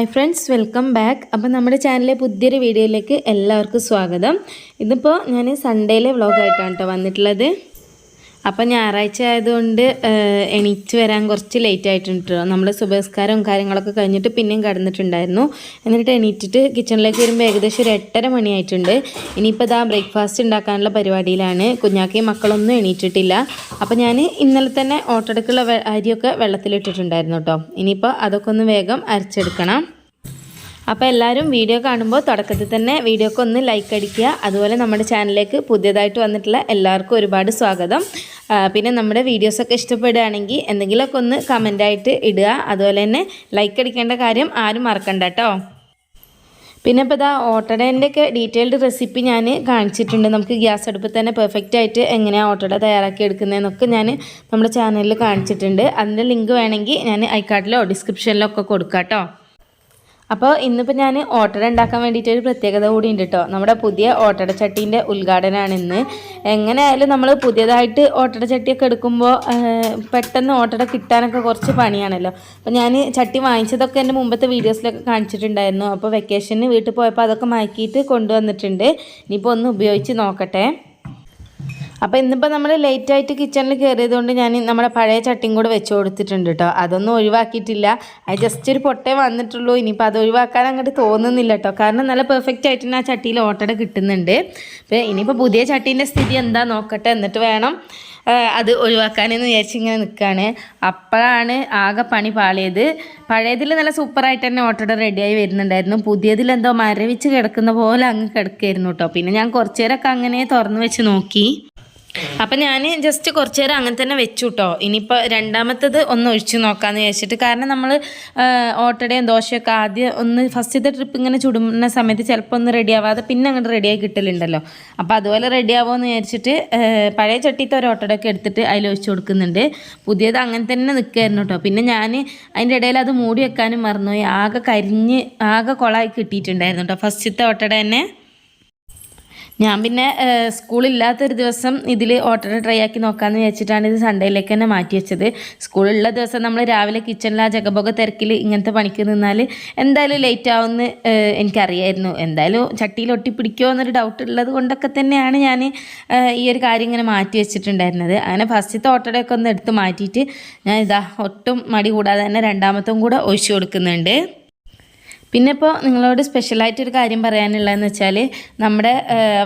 Hi friends welcome back അപ്പോൾ നമ്മുടെ ചാനലിലെ പുതിയൊരു വീഡിയോയിലേക്ക് എല്ലാവർക്കും സ്വാഗതം. ഇതിപ്പോൾ ഞാൻ സൺഡേയിലെ വ്ളോഗായിട്ടാണ് കേട്ടോ വന്നിട്ടുള്ളത്. അപ്പോൾ ഞായറാഴ്ച ആയതുകൊണ്ട് എണീറ്റ് വരാൻ കുറച്ച് ലേറ്റ് ആയിട്ടുണ്ട് നമ്മൾ സുബസ്കാരവും കാര്യങ്ങളൊക്കെ കഴിഞ്ഞിട്ട് പിന്നെയും കടന്നിട്ടുണ്ടായിരുന്നു. എന്നിട്ട് എണീറ്റിട്ട് കിച്ചണിലേക്ക് വരുമ്പോൾ ഏകദേശം ഒരു എട്ടര മണിയായിട്ടുണ്ട്. ഇനിയിപ്പോൾ ഇതാ ബ്രേക്ക്ഫാസ്റ്റ് ഉണ്ടാക്കാനുള്ള പരിപാടിയിലാണ്. കുഞ്ഞാക്കയും മക്കളൊന്നും എണീറ്റിട്ടില്ല. അപ്പോൾ ഞാൻ ഇന്നലെ തന്നെ ഓട്ടടക്കുള്ള അരിയൊക്കെ വെള്ളത്തിലിട്ടിട്ടുണ്ടായിരുന്നു കേട്ടോ ഇനിയിപ്പോൾ അതൊക്കെ ഒന്ന് വേഗം അരച്ചെടുക്കണം. അപ്പോൾ എല്ലാവരും വീഡിയോ കാണുമ്പോൾ തുടക്കത്തിൽ തന്നെ വീഡിയോക്ക് ഒന്ന് ലൈക്ക് അടിക്കുക. അതുപോലെ നമ്മുടെ ചാനലിലേക്ക് പുതിയതായിട്ട് വന്നിട്ടുള്ള എല്ലാവർക്കും ഒരുപാട് സ്വാഗതം. പിന്നെ നമ്മുടെ വീഡിയോസൊക്കെ ഇഷ്ടപ്പെടുകയാണെങ്കിൽ എന്തെങ്കിലുമൊക്കെ ഒന്ന് കമന്റായിട്ട് ഇടുക. അതുപോലെ തന്നെ ലൈക്ക് അടിക്കേണ്ട കാര്യം ആരും മറക്കണ്ട കേട്ടോ പിന്നെ ഇപ്പോൾ ഇതാ ഓട്ടടേന്റെയൊക്കെ ഡീറ്റെയിൽഡ് റെസിപ്പി ഞാൻ കാണിച്ചിട്ടുണ്ട്. നമുക്ക് ഗ്യാസ് അടുപ്പിൽ തന്നെ പെർഫെക്റ്റ് ആയിട്ട് എങ്ങനെയാണ് ഓട്ടട തയ്യാറാക്കി എടുക്കുന്നതെന്നൊക്കെ ഞാൻ നമ്മുടെ ചാനലിൽ കാണിച്ചിട്ടുണ്ട്. അതിന്റെ ലിങ്ക് വേണമെങ്കിൽ ഞാൻ ഐക്കാട്ടിലോ ഡിസ്ക്രിപ്ഷനിലോ ഒക്കെ കൊടുക്കാം കേട്ടോ അപ്പോൾ ഇന്നിപ്പോൾ ഞാൻ ഓട്ടട ഉണ്ടാക്കാൻ വേണ്ടിയിട്ട് ഒരു പ്രത്യേകത കൂടി ഉണ്ട് കേട്ടോ നമ്മുടെ പുതിയ ഓട്ടട ചട്ടീന്റെ ഉദ്ഘാടനമാണ് ഇന്ന്. എങ്ങനെയായാലും നമ്മൾ പുതിയതായിട്ട് ഓട്ടട ചട്ടിയൊക്കെ എടുക്കുമ്പോൾ പെട്ടെന്ന് ഓട്ടട കിട്ടാനൊക്കെ കുറച്ച് പണിയാണല്ലോ. അപ്പോൾ ഞാൻ ചട്ടി വാങ്ങിച്ചതൊക്കെ എന്റെ മുമ്പത്തെ വീഡിയോസിലൊക്കെ കാണിച്ചിട്ടുണ്ടായിരുന്നു. അപ്പോൾ വെക്കേഷന് വീട്ടിൽ പോയപ്പോൾ അതൊക്കെ മാക്കിയിട്ട് കൊണ്ടുവന്നിട്ടുണ്ട്. ഇനിയിപ്പോൾ ഒന്ന് ഉപയോഗിച്ച് നോക്കട്ടെ. അപ്പോൾ ഇന്നിപ്പോൾ നമ്മൾ ലേറ്റ് ആയിട്ട് കിച്ചണിൽ കയറിയതുകൊണ്ട് ഞാൻ നമ്മുടെ പഴയ ചട്ടിയും കൂടെ വെച്ച് കൊടുത്തിട്ടുണ്ട് കേട്ടോ അതൊന്നും ഒഴിവാക്കിയിട്ടില്ല. അത് ജസ്റ്റ് ഒരു പൊട്ടേ വന്നിട്ടുള്ളൂ. ഇനിയിപ്പോൾ അത് ഒഴിവാക്കാൻ അങ്ങോട്ട് തോന്നുന്നില്ല കേട്ടോ കാരണം നല്ല പെർഫെക്റ്റ് ആയിട്ട് ആ ചട്ടിയിൽ ഓട്ടട കിട്ടുന്നുണ്ട്. അപ്പോൾ ഇനിയിപ്പോൾ പുതിയ ചട്ടീന്റെ സ്ഥിതി എന്താ നോക്കട്ടെ എന്നിട്ട് വേണം അത് ഒഴിവാക്കാനെന്ന് വിചാരിച്ച് ഇങ്ങനെ നിൽക്കുകയാണ് അപ്പോഴാണ് ആകെ പണി പാളിയത്. പഴയതിൽ നല്ല സൂപ്പറായിട്ട് തന്നെ ഓട്ടോടെ റെഡിയായി വരുന്നുണ്ടായിരുന്നു. പുതിയതിൽ എന്തോ മരവിച്ച് കിടക്കുന്ന പോലെ അങ്ങ് കിടക്കായിരുന്നു കേട്ടോ പിന്നെ ഞാൻ കുറച്ചു നേരമൊക്കെ അങ്ങനെ തുറന്നു വെച്ച് നോക്കി. അപ്പം ഞാൻ ജസ്റ്റ് കുറച്ച് നേരം അങ്ങനെ തന്നെ വെച്ചു കേട്ടോ ഇനിയിപ്പോൾ രണ്ടാമത്തത് ഒന്ന് ഒഴിച്ചു നോക്കാമെന്ന് വിചാരിച്ചിട്ട്. കാരണം നമ്മൾ ഓട്ടടയും ദോശയൊക്കെ ആദ്യം ഒന്ന് ഫസ്റ്റത്തെ ട്രിപ്പ് ഇങ്ങനെ ചുടുന്ന സമയത്ത് ചിലപ്പോൾ ഒന്ന് റെഡി ആവാതെ പിന്നെ അങ്ങോട്ട് റെഡിയായി കിട്ടലുണ്ടല്ലോ. അപ്പോൾ അതുപോലെ റെഡി ആവുമെന്ന് വിചാരിച്ചിട്ട് പഴയ ചട്ടിത്തെ ഒരു ഓട്ടടയൊക്കെ എടുത്തിട്ട് അതിൽ ഒഴിച്ചു കൊടുക്കുന്നുണ്ട്. പുതിയത് അങ്ങനെ തന്നെ നിൽക്കുമായിരുന്നു കേട്ടോ പിന്നെ ഞാൻ അതിന്റെ ഇടയിൽ അത് മൂടി വെക്കാനും മറന്നുപോയി. ആകെ കരിഞ്ഞ് ആകെ കുളമായി കിട്ടിയിട്ടുണ്ടായിരുന്നു കേട്ടോ ഫസ്റ്റത്തെ ഓട്ടട തന്നെ. ഞാൻ പിന്നെ സ്കൂളില്ലാത്തൊരു ദിവസം ഇതിൽ ഓട്ടോടെ ട്രൈ ആക്കി നോക്കാമെന്ന് വെച്ചിട്ടാണ് ഇത് സൺഡേയിലേക്ക് തന്നെ മാറ്റി വെച്ചത്. സ്കൂളുള്ള ദിവസം നമ്മൾ രാവിലെ കിച്ചണിൽ ആ ജഗബോഗ തിരക്കിൽ ഇങ്ങനത്തെ പണിക്ക് നിന്നാൽ എന്തായാലും ലേറ്റ് ആവുമെന്ന് എനിക്കറിയായിരുന്നു. എന്തായാലും ചട്ടിയിൽ ഒട്ടിപ്പിടിക്കുമോ എന്നൊരു ഡൗട്ട് ഉള്ളത് കൊണ്ടൊക്കെ തന്നെയാണ് ഞാൻ ഈ ഒരു കാര്യം ഇങ്ങനെ മാറ്റി വെച്ചിട്ടുണ്ടായിരുന്നത്. അങ്ങനെ ഫസ്റ്റത്തെ ഓട്ടോടെയൊക്കെ ഒന്ന് എടുത്ത് മാറ്റിയിട്ട് ഞാൻ ഇതാ ഒട്ടും മടി കൂടാതെ തന്നെ രണ്ടാമത്തും കൂടെ ഒഴിച്ചു കൊടുക്കുന്നുണ്ട്. പിന്നെ ഇപ്പോൾ നിങ്ങളോട് സ്പെഷ്യലായിട്ടൊരു കാര്യം പറയാനുള്ളതെന്ന് വെച്ചാൽ നമ്മുടെ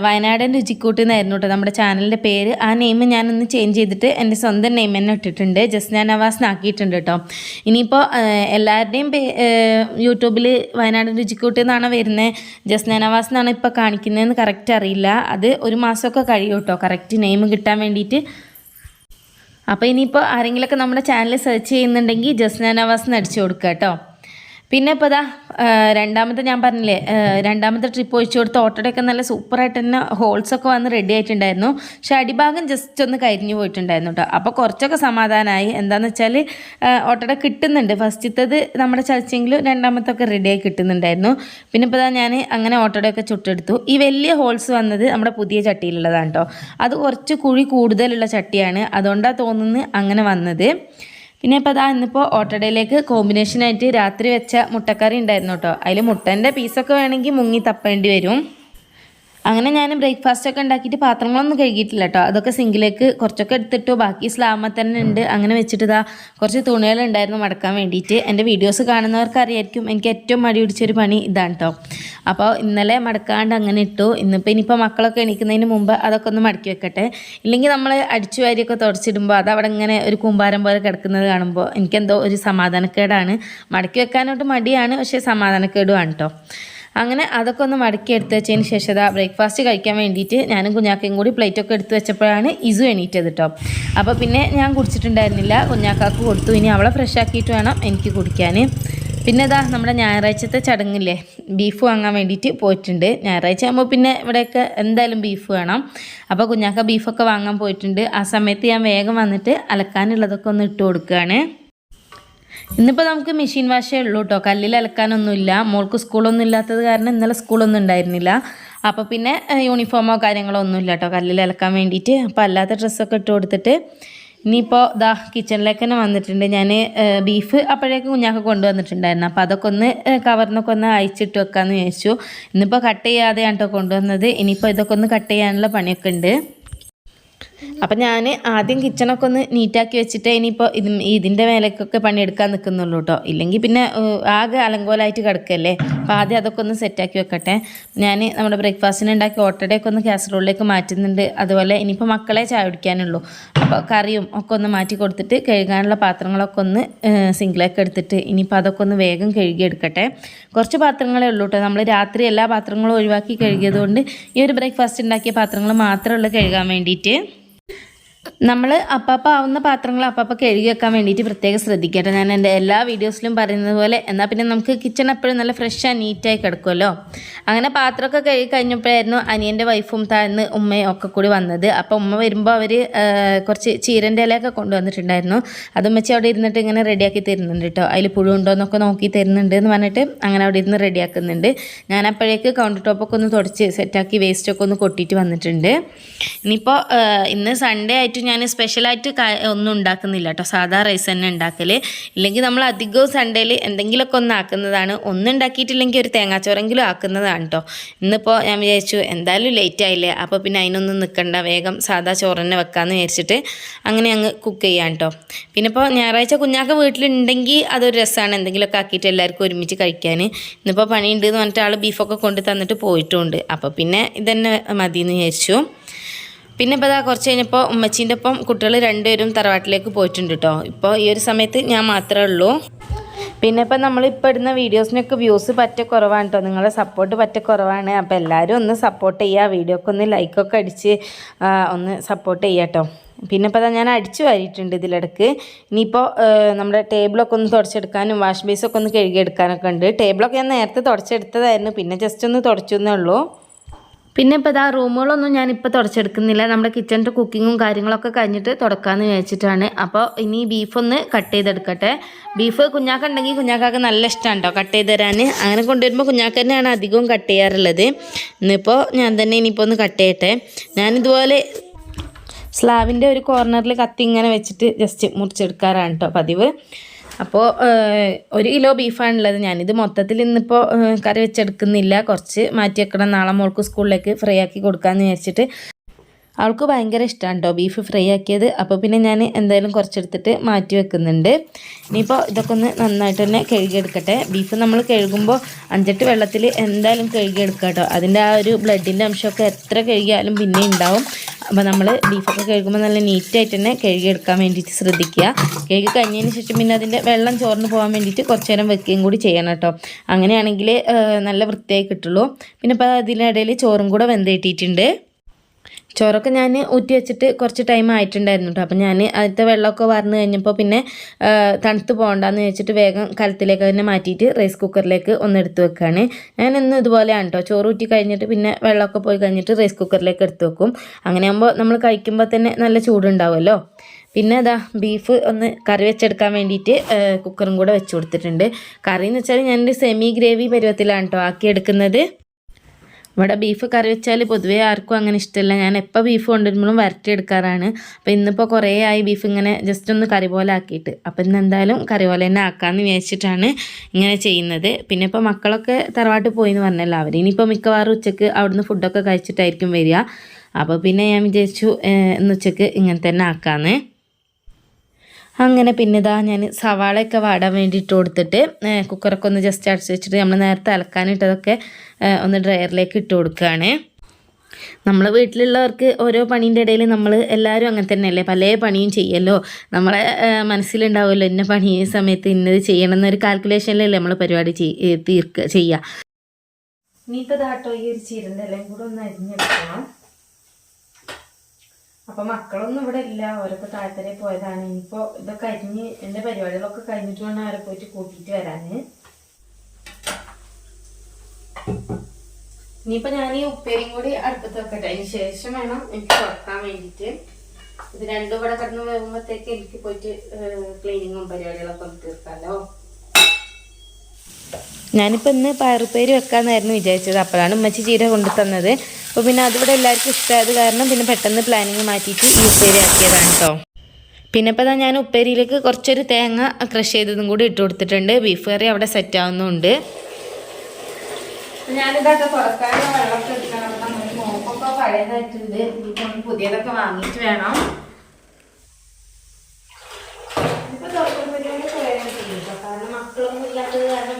വയനാടൻ രുചിക്കൂട്ട് എന്നായിരുന്നു കേട്ടോ നമ്മുടെ ചാനലിന്റെ പേര്. ആ നെയിം ഞാനൊന്ന് ചേഞ്ച് ചെയ്തിട്ട് എന്റെ സ്വന്തം നെയിം തന്നെ ഇട്ടിട്ടുണ്ട്. ജസ്ന നവാസ് ആക്കിയിട്ടുണ്ട് കേട്ടോ ഇനിയിപ്പോൾ എല്ലാവരുടെയും പേ യൂട്യൂബിൽ വയനാടൻ രുചിക്കൂട്ട് എന്നാണ് വരുന്നത് ജസ്ന നവാസ് എന്നാണ് ഇപ്പോൾ കാണിക്കുന്നതെന്ന് കറക്റ്റ് അറിയില്ല. അത് ഒരു മാസമൊക്കെ കഴിയും കേട്ടോ കറക്റ്റ് നെയിം കിട്ടാൻ വേണ്ടിയിട്ട്. അപ്പോൾ ഇനിയിപ്പോൾ ആരെങ്കിലുമൊക്കെ നമ്മുടെ ചാനൽ സെർച്ച് ചെയ്യുന്നുണ്ടെങ്കിൽ ജസ്ന നവാസ് എന്ന് അടിച്ചു കൊടുക്കുക കേട്ടോ പിന്നെ ഇപ്പോൾ ഇതാ രണ്ടാമത്തെ ഞാൻ പറഞ്ഞില്ലേ രണ്ടാമത്തെ ട്രിപ്പ് ഒഴിച്ചു കൊടുത്ത ഓട്ടോടൊക്കെ നല്ല സൂപ്പറായിട്ട് തന്നെ ഹോൾസൊക്കെ വന്ന് റെഡി ആയിട്ടുണ്ടായിരുന്നു. പക്ഷേ അടിഭാഗം ജസ്റ്റ് ഒന്ന് കരിഞ്ഞു പോയിട്ടുണ്ടായിരുന്നു കേട്ടോ അപ്പോൾ കുറച്ചൊക്കെ സമാധാനമായി എന്താണെന്ന് വെച്ചാൽ ഓട്ടോടെ കിട്ടുന്നുണ്ട്. ഫസ്റ്റത്തത് നമ്മുടെ ചതച്ചെങ്കിലും രണ്ടാമത്തൊക്കെ റെഡിയായി കിട്ടുന്നുണ്ടായിരുന്നു. പിന്നെ ഇപ്പോൾ ഞാൻ അങ്ങനെ ഓട്ടോടെയൊക്കെ ചുട്ടെടുത്തു. ഈ വലിയ ഹോൾസ് വന്നത് നമ്മുടെ പുതിയ ചട്ടിയിലുള്ളതാണ് കേട്ടോ അത് കുറച്ച് കുഴി കൂടുതലുള്ള ചട്ടിയാണ്. അതുകൊണ്ടാണ് തോന്നുന്നത് അങ്ങനെ വന്നത്. പിന്നെ ഇപ്പോൾ അതാ ഇന്നിപ്പോൾ ഓട്ടടയിലേക്ക് കോമ്പിനേഷനായിട്ട് രാത്രി വെച്ച മുട്ടക്കറി ഉണ്ടായിരുന്നു കേട്ടോ. അതിൽ മുട്ടന്റെ പീസൊക്കെ വേണമെങ്കിൽ മുങ്ങി തപ്പേണ്ടി വരും. അങ്ങനെ ഞാൻ ബ്രേക്ക്ഫാസ്റ്റ് ഒക്കെ ഉണ്ടാക്കിയിട്ട് പാത്രങ്ങളൊന്നും കഴുകിയിട്ടില്ല കേട്ടോ. അതൊക്കെ സിങ്കിലേക്ക് കുറച്ചൊക്കെ എടുത്തിട്ടു. ബാക്കി സ്ലാമ തന്നെ ഉണ്ട്. അങ്ങനെ വെച്ചിട്ട് ഇതാ കുറച്ച് തുണികൾ ഉണ്ടായിരുന്നു മടക്കാൻ വേണ്ടിയിട്ട്. എന്റെ വീഡിയോസ് കാണുന്നവർക്ക് അറിയായിരിക്കും. എനിക്ക് ഏറ്റവും മടി പിടിച്ചൊരു പണി ഇതാണ് കേട്ടോ അപ്പോൾ ഇന്നലെ മടക്കാണ്ട് അങ്ങനെ ഇട്ടു. ഇന്നിപ്പോൾ ഇനിയിപ്പോൾ മക്കളൊക്കെ എണീക്കുന്നതിന് മുമ്പ് അതൊക്കെ ഒന്ന് മടക്കി വെക്കട്ടെ. ഇല്ലെങ്കിൽ നമ്മൾ അടിച്ചു വാരിയൊക്കെ തുടച്ചിടുമ്പോൾ അത് അവിടെ ഇങ്ങനെ ഒരു കൂമ്പാരം പോലെ കിടക്കുന്നത് കാണുമ്പോൾ എനിക്കെന്തോ ഒരു സമാധാനക്കേടാണ്. മടക്കി വെക്കാനോട്ട് മടിയാണ് പക്ഷേ സമാധാനക്കേടുമാണ് കേട്ടോ അങ്ങനെ അതൊക്കെ ഒന്ന് മടക്കി എടുത്ത് വെച്ചതിന് ശേഷം ബ്രേക്ക്ഫാസ്റ്റ് കഴിക്കാൻ വേണ്ടിയിട്ട് ഞാനും കുഞ്ഞാക്കയും കൂടി പ്ലേറ്റൊക്കെ എടുത്ത് വെച്ചപ്പോഴാണ് ഇസു എണീറ്റത് കേട്ടോ അപ്പോൾ പിന്നെ ഞാൻ കുടിച്ചിട്ടുണ്ടായിരുന്നില്ല. കുഞ്ഞാക്കാക്ക് കൊടുത്തു. ഇനി അവളെ ഫ്രഷ് ആക്കിയിട്ട് വേണം എനിക്ക് കുടിക്കാൻ പിന്നെ ഇതാ നമ്മുടെ ഞായറാഴ്ചത്തെ ചടങ്ങില്ലേ? ബീഫ് വാങ്ങാൻ വേണ്ടിയിട്ട് പോയിട്ടുണ്ട്. ഞായറാഴ്ച ആകുമ്പോൾ പിന്നെ ഇവിടെയൊക്കെ എന്തായാലും ബീഫ് വേണം. അപ്പോൾ കുഞ്ഞാക്ക ബീഫൊക്കെ വാങ്ങാൻ പോയിട്ടുണ്ട്. ആ സമയത്ത് ഞാൻ വേഗം വന്നിട്ട് അലക്കാനുള്ളതൊക്കെ ഒന്ന് ഇട്ട് കൊടുക്കുകയാണ്. ഇന്നിപ്പോൾ നമുക്ക് മെഷീൻ വാഷേ ഉള്ളൂ കേട്ടോ കല്ലിൽ അലക്കാനൊന്നുമില്ല. മോൾക്ക് സ്കൂളൊന്നും ഇല്ലാത്തത് കാരണം ഇന്നലെ സ്കൂളൊന്നും ഉണ്ടായിരുന്നില്ല. അപ്പോൾ പിന്നെ യൂണിഫോമോ കാര്യങ്ങളോ ഒന്നും ഇല്ല കേട്ടോ കല്ലിൽ അലക്കാൻ വേണ്ടിയിട്ട്. അപ്പോൾ അല്ലാത്ത ഡ്രസ്സൊക്കെ ഇട്ട് കൊടുത്തിട്ട് ഇനിയിപ്പോൾ ദാ കിച്ചണിലേക്ക് തന്നെ വന്നിട്ടുണ്ട്. ഞാൻ ബീഫ് അപ്പോഴേക്കും കുഞ്ഞാക്ക് കൊണ്ടുവന്നിട്ടുണ്ടായിരുന്നു. അപ്പോൾ അതൊക്കെ ഒന്ന് കവറിനൊക്കെ ഒന്ന് അയച്ചിട്ട് വെക്കാമെന്ന് വിചാരിച്ചു. ഇന്നിപ്പോൾ കട്ട് ചെയ്യാതെയാണ് കേട്ടോ കൊണ്ടുവന്നത്. ഇനിയിപ്പോൾ ഇതൊക്കെ ഒന്ന് കട്ട് ചെയ്യാനുള്ള പണിയൊക്കെ ഉണ്ട്. അപ്പം ഞാൻ ആദ്യം കിച്ചണൊക്കെ ഒന്ന് നീറ്റാക്കി വെച്ചിട്ട് ഇനിയിപ്പോൾ ഇത് ഇതിന്റെ മേലേക്കൊക്കെ പണിയെടുക്കാൻ നിൽക്കുന്നുള്ളൂ കേട്ടോ ഇല്ലെങ്കിൽ പിന്നെ ആകെ അലങ്കോലായിട്ട് കിടക്കല്ലേ? അപ്പോൾ ആദ്യം അതൊക്കെ ഒന്ന് സെറ്റാക്കി വെക്കട്ടെ. ഞാൻ നമ്മുടെ ബ്രേക്ക്ഫാസ്റ്റിന് ഉണ്ടാക്കി ഓട്ടടയൊക്കെ ഒന്ന് കാസറോളിലേക്ക് മാറ്റുന്നുണ്ട്. അതുപോലെ ഇനിയിപ്പോൾ മക്കളെ ചായ കുടിക്കാനുള്ളൂ. അപ്പോൾ കറിയും ഒക്കെ ഒന്ന് മാറ്റി കൊടുത്തിട്ട് കഴുകാനുള്ള പാത്രങ്ങളൊക്കെ ഒന്ന് സിങ്കിലേക്ക് എടുത്തിട്ട് ഇനിയിപ്പോൾ അതൊക്കെ ഒന്ന് വേഗം കഴുകിയെടുക്കട്ടെ. കുറച്ച് പാത്രങ്ങളേ ഉള്ളൂ കേട്ടോ നമ്മൾ രാത്രി എല്ലാ പാത്രങ്ങളും ഒഴിവാക്കി കഴുകിയതുകൊണ്ട് ഈ ഒരു ബ്രേക്ക്ഫാസ്റ്റ് ഉണ്ടാക്കിയ പാത്രങ്ങൾ മാത്രമേ ഉള്ളൂ കഴുകാൻ വേണ്ടിയിട്ട്. നമ്മൾ അപ്പാപ്പ ആവുന്ന പാത്രങ്ങൾ അപ്പാപ്പ കഴുകി വെക്കാൻ വേണ്ടിയിട്ട് പ്രത്യേകം ശ്രദ്ധിക്കട്ടെ. ഞാൻ എന്റെ എല്ലാ വീഡിയോസിലും പറയുന്നത് പോലെ എന്നാൽ പിന്നെ നമുക്ക് കിച്ചൺ എപ്പോഴും നല്ല ഫ്രഷ് നീറ്റായി കിടക്കുമല്ലോ. അങ്ങനെ പാത്രമൊക്കെ കഴുകി കഴിഞ്ഞപ്പോഴായിരുന്നു അനിയന്റെ വൈഫും താഴ്ന്ന് ഉമ്മയും ഒക്കെ കൂടി വന്നത്. അപ്പോൾ ഉമ്മ വരുമ്പോൾ അവർ കുറച്ച് ചീരന്റെ ഇലയൊക്കെ കൊണ്ടുവന്നിട്ടുണ്ടായിരുന്നു. അത് ഉമ്മച്ചി അവിടെ ഇരുന്നിട്ട് ഇങ്ങനെ റെഡിയാക്കി തരുന്നുണ്ട് കേട്ടോ. അതിൽ പുഴുണ്ടോ എന്നൊക്കെ നോക്കി തരുന്നുണ്ട് എന്ന് പറഞ്ഞിട്ട് അങ്ങനെ അവിടെ ഇരുന്ന് റെഡിയാക്കുന്നുണ്ട് ഞാൻ അപ്പോഴേക്ക് കൗണ്ടർ ടോപ്പൊക്കെ ഒന്ന് തുടച്ച് സെറ്റാക്കി വേസ്റ്റൊക്കെ ഒന്ന് കൊട്ടിയിട്ട് വന്നിട്ടുണ്ട്. ഇനിയിപ്പോൾ ഇന്ന് സൺഡേ ആയിട്ട് ഞാൻ സ്പെഷ്യലായിട്ട് ഒന്നും ഉണ്ടാക്കുന്നില്ല കേട്ടോ സാധാ റൈസ് തന്നെ ഉണ്ടാക്കൽ ഇല്ലെങ്കിൽ നമ്മൾ അധികവും സൺഡേയിൽ എന്തെങ്കിലുമൊക്കെ ഒന്ന് ആക്കുന്നതാണ്. ഒന്നും ഉണ്ടാക്കിയിട്ടില്ലെങ്കിൽ ഒരു തേങ്ങാച്ചോറെങ്കിലും ആക്കുന്നതാണ് കേട്ടോ ഇന്നിപ്പോൾ ഞാൻ വിചാരിച്ചു എന്തായാലും ലേറ്റ് ആയില്ലേ? അപ്പോൾ പിന്നെ അതിനൊന്നും നിൽക്കണ്ട വേഗം സാധാ ചോറ് തന്നെ വെക്കാമെന്ന് വിചാരിച്ചിട്ട് അങ്ങനെ അങ്ങ് കുക്ക് ചെയ്യാം കേട്ടോ പിന്നെ ഇപ്പോൾ ഞായറാഴ്ച കുഞ്ഞാക്ക വീട്ടിലുണ്ടെങ്കിൽ അതൊരു രസമാണ് എന്തെങ്കിലുമൊക്കെ ആക്കിയിട്ട് എല്ലാവർക്കും ഒരുമിച്ച് കഴിക്കാൻ. ഇന്നിപ്പോൾ പണിയുണ്ട് എന്ന് പറഞ്ഞിട്ട് ആൾ ബീഫൊക്കെ കൊണ്ട് തന്നിട്ട് പോയിട്ടുണ്ട്. അപ്പോൾ പിന്നെ ഇതന്നെ മതി എന്ന് വിചാരിച്ചു. പിന്നെ ഇപ്പോൾ അതാ കുറച്ച് കഴിഞ്ഞപ്പോൾ ഉമ്മച്ചീന്റെ ഒപ്പം കുട്ടികൾ രണ്ടുപേരും തറവാട്ടിലേക്ക് പോയിട്ടുണ്ട് കേട്ടോ ഇപ്പോൾ ഈ ഒരു സമയത്ത് ഞാൻ മാത്രമേ ഉള്ളൂ. പിന്നെ ഇപ്പം നമ്മളിപ്പോൾ ഇടുന്ന വീഡിയോസിനൊക്കെ വ്യൂസ് പറ്റ കുറവാണ് കേട്ടോ നിങ്ങളുടെ സപ്പോർട്ട് പറ്റ കുറവാണ്. അപ്പോൾ എല്ലാവരും ഒന്ന് സപ്പോർട്ട് ചെയ്യുക വീഡിയോക്ക് ഒന്ന് ലൈക്കൊക്കെ അടിച്ച് ഒന്ന് സപ്പോർട്ട് ചെയ്യുക കേട്ടോ പിന്നെ ഇപ്പോൾ ഞാൻ അടിച്ചു വാരിയിട്ടുണ്ട് ഇതിലിടക്ക്. ഇനിയിപ്പോൾ നമ്മുടെ ടേബിളൊക്കെ ഒന്ന് തുടച്ചെടുക്കാനും വാഷ് ബേസൊക്കെ ഒന്ന് കഴുകിയെടുക്കാനൊക്കെ ഉണ്ട്. ടേബിളൊക്കെ ഞാൻ നേരത്തെ തുടച്ചെടുത്തതായിരുന്നു. പിന്നെ ജസ്റ്റ് ഒന്ന് തുടച്ചു എന്നേ ഉള്ളൂ. പിന്നെ ഇപ്പോൾ ഇതാ റൂമുകളൊന്നും ഞാനിപ്പോൾ തുടച്ചെടുക്കുന്നില്ല. നമ്മുടെ കിച്ചണിന്റെ കുക്കിങ്ങും കാര്യങ്ങളൊക്കെ കഴിഞ്ഞിട്ട് തുടക്കാമെന്ന് വിചാരിച്ചിട്ടാണ്. അപ്പോൾ ഇനി ബീഫ് ഒന്ന് കട്ട് ചെയ്തെടുക്കട്ടെ. ബീഫ് കുഞ്ഞാക്ക ഉണ്ടെങ്കിൽ കുഞ്ഞാക്കാക്ക് നല്ല ഇഷ്ടമാണ് കേട്ടോ കട്ട് ചെയ്ത് തരാൻ അങ്ങനെ കൊണ്ടുവരുമ്പോൾ കുഞ്ഞാക്ക തന്നെയാണ് അധികവും കട്ട് ചെയ്യാറുള്ളത്. ഇന്നിപ്പോൾ ഞാൻ തന്നെ ഇനിയിപ്പോൾ ഒന്ന് കട്ട് ചെയ്യട്ടെ. ഞാനിതുപോലെ സ്ലാവിന്റെ ഒരു കോർണറിൽ കത്തി ഇങ്ങനെ വെച്ചിട്ട് ജസ്റ്റ് മുറിച്ചെടുക്കാറാണ് കേട്ടോ പതിവ്. അപ്പോൾ ഒരു കിലോ ബീഫാണുള്ളത് ഞാനിത് മൊത്തത്തിൽ ഇന്നിപ്പോൾ കറി വെച്ചെടുക്കുന്നില്ല. കുറച്ച് മാറ്റി വെക്കണം നാളെ മോൾക്ക് സ്കൂളിലേക്ക് ഫ്രീ ആക്കി കൊടുക്കാമെന്ന് വിചാരിച്ചിട്ട്. അവൾക്ക് ഭയങ്കര ഇഷ്ടമാണ് കേട്ടോ ബീഫ് ഫ്രൈ ആക്കിയത്. അപ്പോൾ പിന്നെ ഞാൻ എന്തായാലും കുറച്ചെടുത്തിട്ട് മാറ്റി വെക്കുന്നുണ്ട്. ഇനിയിപ്പോൾ ഇതൊക്കെ ഒന്ന് നന്നായിട്ട് തന്നെ കഴുകിയെടുക്കട്ടെ. ബീഫ് നമ്മൾ കഴുകുമ്പോൾ അഞ്ചെട്ട് വെള്ളത്തിൽ എന്തായാലും കഴുകിയെടുക്കുക കേട്ടോ അതിന്റെ ആ ഒരു ബ്ലഡിന്റെ അംശമൊക്കെ എത്ര കഴുകിയാലും പിന്നെ ഉണ്ടാവും അപ്പോൾ നമ്മൾ ബീഫൊക്കെ കഴുകുമ്പോൾ നല്ല നീറ്റായിട്ട് തന്നെ കഴുകിയെടുക്കാൻ വേണ്ടിയിട്ട് ശ്രദ്ധിക്കുക. കഴുകി കഴിഞ്ഞതിന് ശേഷം പിന്നെ അതിന്റെ വെള്ളം ചോർന്ന് പോകാൻ വേണ്ടിയിട്ട് കുറച്ച് നേരം വെക്കുകയും കൂടി ചെയ്യണം കേട്ടോ അങ്ങനെയാണെങ്കിൽ നല്ല വൃത്തിയായി കിട്ടുള്ളൂ. പിന്നെ ഇപ്പോൾ അതിനിടയിൽ ചോറും കൂടെ വെന്ത് കിട്ടിയിട്ടുണ്ട്. ചോറൊക്കെ ഞാൻ ഊറ്റി വെച്ചിട്ട് കുറച്ച് ടൈം ആയിട്ടുണ്ടായിരുന്നു കേട്ടോ അപ്പം ഞാൻ അതിലത്തെ വെള്ളമൊക്കെ വറന്ന് കഴിഞ്ഞപ്പോൾ പിന്നെ തണുത്ത് പോകണ്ടെന്ന് വെച്ചിട്ട് വേഗം കലത്തിലേക്ക് തന്നെ മാറ്റിയിട്ട് റൈസ് കുക്കറിലേക്ക് ഒന്ന് എടുത്ത് വെക്കുകയാണ് ഞാൻ ഇന്ന് ഇതുപോലെയാണ് കേട്ടോ ചോറ് ഊറ്റി കഴിഞ്ഞിട്ട് പിന്നെ വെള്ളമൊക്കെ പോയി കഴിഞ്ഞിട്ട് റൈസ് കുക്കറിലേക്ക് എടുത്ത് വെക്കും. അങ്ങനെയാകുമ്പോൾ നമ്മൾ കഴിക്കുമ്പോൾ തന്നെ നല്ല ചൂടുണ്ടാവുമല്ലോ. പിന്നെ അതാ ബീഫ് ഒന്ന് കറി വെച്ചെടുക്കാൻ വേണ്ടിയിട്ട് കുക്കറും കൂടെ വെച്ച് കൊടുത്തിട്ടുണ്ട്. കറി എന്ന് വെച്ചാൽ ഞാനൊരു സെമി ഗ്രേവി പരുവത്തിലാണ് കേട്ടോ ആക്കിയെടുക്കുന്നത്. ഇവിടെ ബീഫ് കറി വെച്ചാൽ പൊതുവേ ആർക്കും അങ്ങനെ ഇഷ്ടമല്ല ഞാൻ എപ്പോൾ ബീഫ് കൊണ്ടുവരുമ്പോഴും വരട്ടി എടുക്കാറാണ് അപ്പോൾ ഇന്നിപ്പോൾ കുറേ ആയി ബീഫ് ഇങ്ങനെ ജസ്റ്റ് ഒന്ന് കറി പോലെ ആക്കിയിട്ട്. അപ്പോൾ ഇന്ന് എന്തായാലും കറി പോലെ തന്നെ ആക്കാമെന്ന് വിചാരിച്ചിട്ടാണ് ഇങ്ങനെ ചെയ്യുന്നത്. പിന്നെ ഇപ്പോൾ മക്കളൊക്കെ തറവാട്ട് പോയി എന്ന് പറഞ്ഞല്ലോ അവർ ഇനിയിപ്പോൾ മിക്കവാറും ഉച്ചയ്ക്ക് അവിടുന്ന് ഫുഡൊക്കെ കഴിച്ചിട്ടായിരിക്കും വരിക. അപ്പോൾ പിന്നെ ഞാൻ വിചാരിച്ചു ഇന്ന് ഉച്ചയ്ക്ക് ഇങ്ങനെ തന്നെ ആക്കാമെന്ന് അങ്ങനെ പിന്നെ ഇതാ ഞാൻ സവാളയൊക്കെ വാടാൻ വേണ്ടി ഇട്ട് കൊടുത്തിട്ട് കുക്കറൊക്കെ ഒന്ന് ജസ്റ്റ് അടച്ച് വെച്ചിട്ട് നമ്മൾ നേരത്തെ അലക്കാനിട്ടതൊക്കെ ഒന്ന് ഡ്രയറിലേക്ക് ഇട്ട് കൊടുക്കുകയാണ് നമ്മൾ വീട്ടിലുള്ളവർക്ക് ഓരോ പണീന്റെ ഇടയിൽ നമ്മൾ എല്ലാവരും അങ്ങനെ തന്നെയല്ലേ? പല പണിയും ചെയ്യല്ലോ. നമ്മളെ മനസ്സിലുണ്ടാവുമല്ലോ ഇന്ന പണി സമയത്ത് ഇന്നത് ചെയ്യണം എന്നൊരു കാൽക്കുലേഷനിലല്ലേ നമ്മൾ പരിപാടി തീർക്കുക ചെയ്യുക ഇനിയിപ്പോൾ ഇതാട്ടോ ഈ ഒരു ചീരന്റെ എല്ലാം കൂടെ ഒന്ന് അരിഞ്ഞെടുക്കണം. അപ്പൊ മക്കളൊന്നും ഇവിടെ ഇല്ല. അവരൊക്കെ താഴത്തരെ പോയതാണ്. ഇനിയിപ്പോ ഇതൊക്കെ അരിഞ്ഞ് എന്റെ പരിപാടികളൊക്കെ കഴിഞ്ഞിട്ട് വേണം അവരെ പോയിട്ട് കൂട്ടിയിട്ട് വരാന്. ഇനിയിപ്പോ ഞാൻ ഈ ഉപ്പേരിയും കൂടി അടുപ്പത്ത് വെക്കട്ടെ. അതിന് ശേഷം വേണം എനിക്ക് തുറക്കാൻ വേണ്ടിട്ട് ഇത് രണ്ടും ഇവിടെ കിടന്ന് വേകുമ്പോഴത്തേക്ക് എനിക്ക് പോയിട്ട് ക്ലീനിങ്ങും പരിപാടികളൊക്കെ തീർക്കാലോ ഞാനിപ്പോൾ ഇന്ന് പയറുപ്പേര് വെക്കാമെന്നായിരുന്നു വിചാരിച്ചത്. അപ്പോഴാണ് ഉമ്മച്ചി ചീര കൊണ്ടു തന്നത് അപ്പോൾ പിന്നെ അതിവിടെ എല്ലാവർക്കും ഇഷ്ടമായത് കാരണം പിന്നെ പെട്ടെന്ന് പ്ലാനിങ് മാറ്റിയിട്ട് ഈ ഉപ്പേരി ആക്കിയതാണ് കേട്ടോ പിന്നെ ഇപ്പോൾ ഞാൻ ഉപ്പേരിയിലേക്ക് കുറച്ചൊരു തേങ്ങ ക്രഷ് ചെയ്തതും കൂടി ഇട്ട് കൊടുത്തിട്ടുണ്ട്. ബീഫ് കറി അവിടെ സെറ്റ് ആവുന്നുണ്ട്. ഞാനിതൊക്കെ തുറക്കാനും വെള്ളമൊക്കെ പുതിയതൊക്കെ വാങ്ങിയിട്ട് വേണം. മക്കളൊന്നും ഇല്ലാത്തത് കാരണം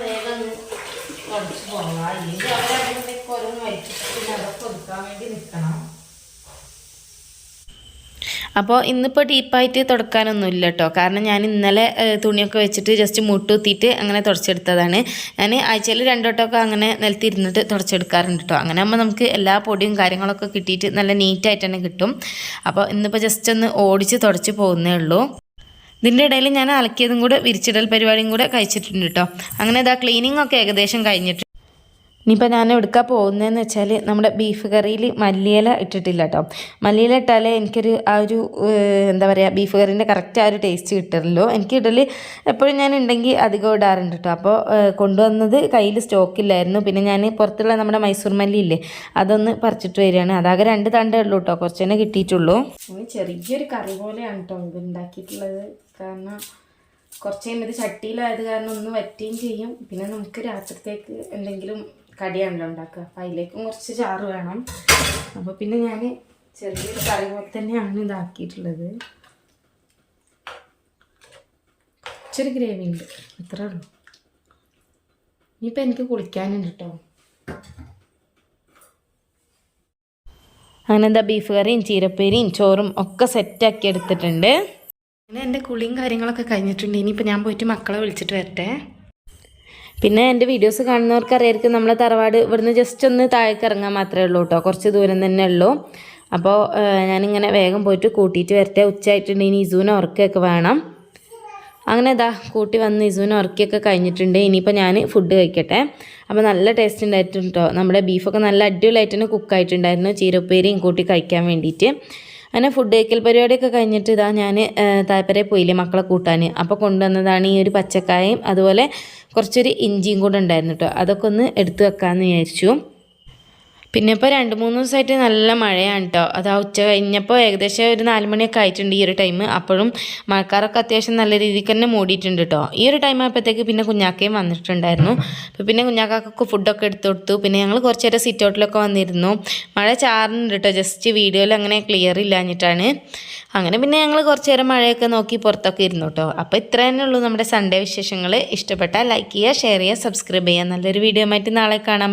വലിച്ചിട്ട് വേണ്ടി അപ്പോൾ ഇന്നിപ്പോൾ ഡീപ്പായിട്ട് തുടക്കാനൊന്നും ഇല്ല കേട്ടോ കാരണം ഞാൻ ഇന്നലെ തുണിയൊക്കെ വെച്ചിട്ട് ജസ്റ്റ് മുട്ടുത്തിയിട്ട് അങ്ങനെ തുടച്ചെടുത്തതാണ്. ഞാൻ ആഴ്ചയിൽ രണ്ടോട്ടമൊക്കെ അങ്ങനെ നിലത്തിരുന്നിട്ട് തുടച്ചെടുക്കാറുണ്ട് കേട്ടോ അങ്ങനെ ആകുമ്പോൾ നമുക്ക് എല്ലാ പൊടിയും കാര്യങ്ങളൊക്കെ കിട്ടിയിട്ട് നല്ല നീറ്റായിട്ട് തന്നെ കിട്ടും. അപ്പോൾ ഇന്നിപ്പോൾ ജസ്റ്റ് ഒന്ന് ഓടിച്ച് തുടച്ച് പോകുന്നേ ഉള്ളൂ. ഇതിന്റെ ഇടയിൽ ഞാൻ അലക്കിയതും കൂടെ വിരിച്ചിടൽ പരിപാടിയും കൂടെ കഴിച്ചിട്ടുണ്ട് കേട്ടോ. അങ്ങനെ ഇതാ ക്ലീനിങ് ഒക്കെ ഏകദേശം കഴിഞ്ഞിട്ട് ഇനിയിപ്പോൾ ഞാൻ എടുക്കാൻ പോകുന്നതെന്ന് വെച്ചാൽ നമ്മുടെ ബീഫ് കറിയിൽ മല്ലിയില ഇട്ടിട്ടില്ല കേട്ടോ മല്ലിയില ഇട്ടാലേ എനിക്കൊരു ആ ഒരു എന്താ പറയുക ബീഫ് കറീന്റെ കറക്റ്റ് ആ ഒരു ടേസ്റ്റ് കിട്ടുമല്ലോ എനിക്ക് ഇടൽ എപ്പോഴും ഞാൻ ഉണ്ടെങ്കിൽ അധികം ഇടാറുണ്ട് കേട്ടോ അപ്പോൾ കൊണ്ടുവന്നത് കയ്യിൽ സ്റ്റോക്കില്ലായിരുന്നു പിന്നെ ഞാൻ പുറത്തുള്ള നമ്മുടെ മൈസൂർ മല്ലി ഇല്ലേ അതൊന്ന് പറിച്ചിട്ട് വരികയാണ്. അതാകെ രണ്ട് തണ്ടേ ഉള്ളൂ കേട്ടോ കുറച്ച് തന്നെ കിട്ടിയിട്ടുള്ളൂ. ചെറിയൊരു കറി പോലെയാണ് കേട്ടോ ഇത് ഉണ്ടാക്കിയിട്ടുള്ളത്. കാരണം കുറച്ച് കഴിഞ്ഞത് ചട്ടിയിലായത് കാരണം ഒന്ന് വറ്റുകയും ചെയ്യും. പിന്നെ നമുക്ക് രാത്രിത്തേക്ക് എന്തെങ്കിലും കടിയാണല്ലോ ഉണ്ടാക്കുക അപ്പം അതിലേക്കും കുറച്ച് ചാറ് വേണം. അപ്പോൾ പിന്നെ ഞാൻ ചെറിയൊരു കറി പോലെ തന്നെയാണ് ഇതാക്കിയിട്ടുള്ളത്. ഇച്ചിരി ഗ്രേവി ഉണ്ട്. അത്രേ ഉള്ളൂ. ഇനിയിപ്പോൾ എനിക്ക് കുളിക്കാനുണ്ട് കേട്ടോ അങ്ങനെ എന്താ ബീഫ് കറിയും ചീരപ്പേരിയും ചോറും ഒക്കെ സെറ്റാക്കി എടുത്തിട്ടുണ്ട് അങ്ങനെ എന്റെ കുളിയും കാര്യങ്ങളൊക്കെ കഴിഞ്ഞിട്ടുണ്ട്. ഇനിയിപ്പോൾ ഞാൻ പോയിട്ട് മക്കളെ വിളിച്ചിട്ട് വരട്ടെ. പിന്നെ എന്റെ വീഡിയോസ് കാണുന്നവർക്ക് അറിയായിരിക്കും നമ്മളെ തറവാട് ഇവിടുന്ന് ജസ്റ്റ് ഒന്ന് താഴേക്ക് ഇറങ്ങാൻ മാത്രമേ ഉള്ളൂ കേട്ടോ കുറച്ച് ദൂരം തന്നെ ഉള്ളൂ. അപ്പോൾ ഞാനിങ്ങനെ വേഗം പോയിട്ട് കൂട്ടിയിട്ട് വരട്ടെ. ഉച്ചയായിട്ടുണ്ട്. ഇനി ഇസൂനെ ഉറക്കുകയൊക്കെ വേണം. അങ്ങനെ ഇതാ കൂട്ടി വന്ന് ഇസുവിന് ഉറക്കിയൊക്കെ കഴിഞ്ഞിട്ടുണ്ട്. ഇനിയിപ്പോൾ ഞാൻ ഫുഡ് കഴിക്കട്ടെ. അപ്പോൾ നല്ല ടേസ്റ്റ് ഉണ്ടായിട്ടുണ്ട് കേട്ടോ നമ്മുടെ ബീഫൊക്കെ നല്ല അടിപൊളിയായിട്ട് തന്നെ കുക്കായിട്ടുണ്ടായിരുന്നു ചീരപ്പേരിയും കൂട്ടി കഴിക്കാൻ വേണ്ടിയിട്ട്. അങ്ങനെ ഫുഡ് കഴിക്കൽ പരിപാടിയൊക്കെ കഴിഞ്ഞിട്ട് ഇതാ ഞാൻ താല്പര്യ പോയില്ലേ മക്കളെ കൂട്ടാൻ അപ്പോൾ കൊണ്ടുവന്നതാണ് ഈ ഒരു പച്ചക്കായയും അതുപോലെ കുറച്ചൊരു ഇഞ്ചിയും കൂടെ ഉണ്ടായിരുന്നു കേട്ടോ അതൊക്കെ ഒന്ന് എടുത്തു വെക്കാമെന്ന് വിചാരിച്ചു. പിന്നെ ഇപ്പോൾ രണ്ട് മൂന്ന് ദിവസമായിട്ട് നല്ല മഴയാണ് കേട്ടോ അത് ആ ഉച്ച കഴിഞ്ഞപ്പോൾ ഏകദേശം ഒരു നാല് മണിയൊക്കെ ആയിട്ടുണ്ട് ഈ ഒരു ടൈം. അപ്പോഴും മഴക്കാരൊക്കെ അത്യാവശ്യം നല്ല രീതിക്ക് തന്നെ മൂടിയിട്ടുണ്ട് കേട്ടോ ഈ ഒരു ടൈം ആയപ്പോഴത്തേക്ക് പിന്നെ കുഞ്ഞാക്കയും വന്നിട്ടുണ്ടായിരുന്നു. അപ്പോൾ പിന്നെ കുഞ്ഞാക്കൊക്കെ ഫുഡൊക്കെ എടുത്തു കൊടുത്തു. പിന്നെ ഞങ്ങൾ കുറച്ച് നേരം സിറ്റ് ഔട്ടിലൊക്കെ വന്നിരുന്നു. മഴ ചാറുന്നുണ്ട് കേട്ടോ ജസ്റ്റ് വീഡിയോയിൽ അങ്ങനെ ക്ലിയർ ഇല്ലാഞ്ഞിട്ടാണ്. അങ്ങനെ പിന്നെ ഞങ്ങൾ കുറച്ച് നേരം മഴയൊക്കെ നോക്കി പുറത്തൊക്കെ ഇരുന്നു കേട്ടോ അപ്പോൾ ഇത്ര തന്നെ ഉള്ളൂ നമ്മുടെ സൺഡേ വിശേഷങ്ങൾ ഇഷ്ടപ്പെട്ടാൽ ലൈക്ക് ചെയ്യുക ഷെയർ ചെയ്യുക സബ്സ്ക്രൈബ് ചെയ്യുക. നല്ലൊരു വീഡിയോ ആയിട്ട് നാളെ കാണാം.